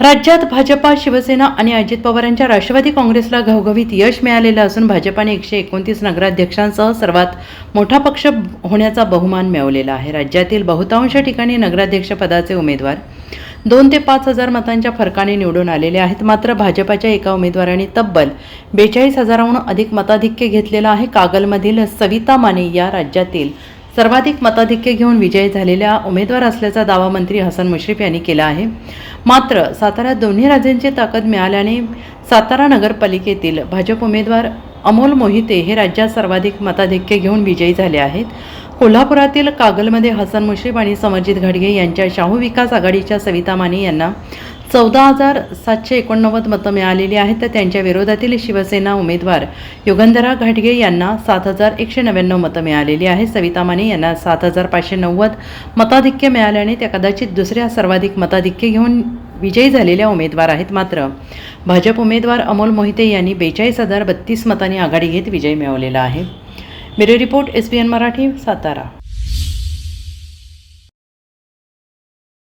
राज्यात भाजपा शिवसेना आणि अजित पवारांच्या राष्ट्रवादी काँग्रेसला घवघवीत यश मिळालेलं असून भाजपाने एकशे एकोणतीस नगराध्यक्षांसह सर्वात मोठा पक्ष होण्याचा बहुमान मिळवलेला आहे. राज्यातील बहुतांश ठिकाणी नगराध्यक्ष पदाचे उमेदवार दोन ते पाच हजार मतांच्या फरकाने निवडून आलेले आहेत. मात्र भाजपाच्या एका उमेदवाराने तब्बल बेचाळीस हजाराहून अधिक मताधिक्य घेतलेलं आहे. कागलमधील सविता माने या राज्यातील सर्वाधिक मताधिक्य घेऊन विजयी झालेल्या उमेदवार असल्याचा दावा मंत्री हसन मुश्रीफ यांनी केला आहे. मात्र साताऱ्यात दोन्ही राज्यांची ताकद मिळाल्याने सातारा नगरपालिकेतील भाजप उमेदवार अमोल मोहिते हे राज्यात सर्वाधिक मताधिक्य घेऊन विजयी झाले आहेत. कोल्हापुरातील कागलमध्ये हसन मुश्रीफ आणि समरजित घाडगे यांच्या शाहू विकास आघाडीच्या सविता माने यांना चौदा हजार सातशे एकोणनव्वद मतं मिळालेली आहेत. तर त्यांच्या विरोधातील शिवसेना उमेदवार युगंधरा घाटगे यांना सात हजार एकशे नव्याण्णव मतं मिळालेली आहेत. सविता माने यांना सात हजार पाचशे नव्वद मताधिक्य मिळाल्याने त्या कदाचित दुसऱ्या सर्वाधिक मताधिक्य घेऊन विजयी झालेल्या उमेदवार आहेत मात्र. भाजप उमेदवार अमोल मोहिते यांनी बेचाळीस हजार बत्तीस मतांनी आघाडी घेत विजय मिळवलेला आहे. Bureau report S B N Marathi Satara.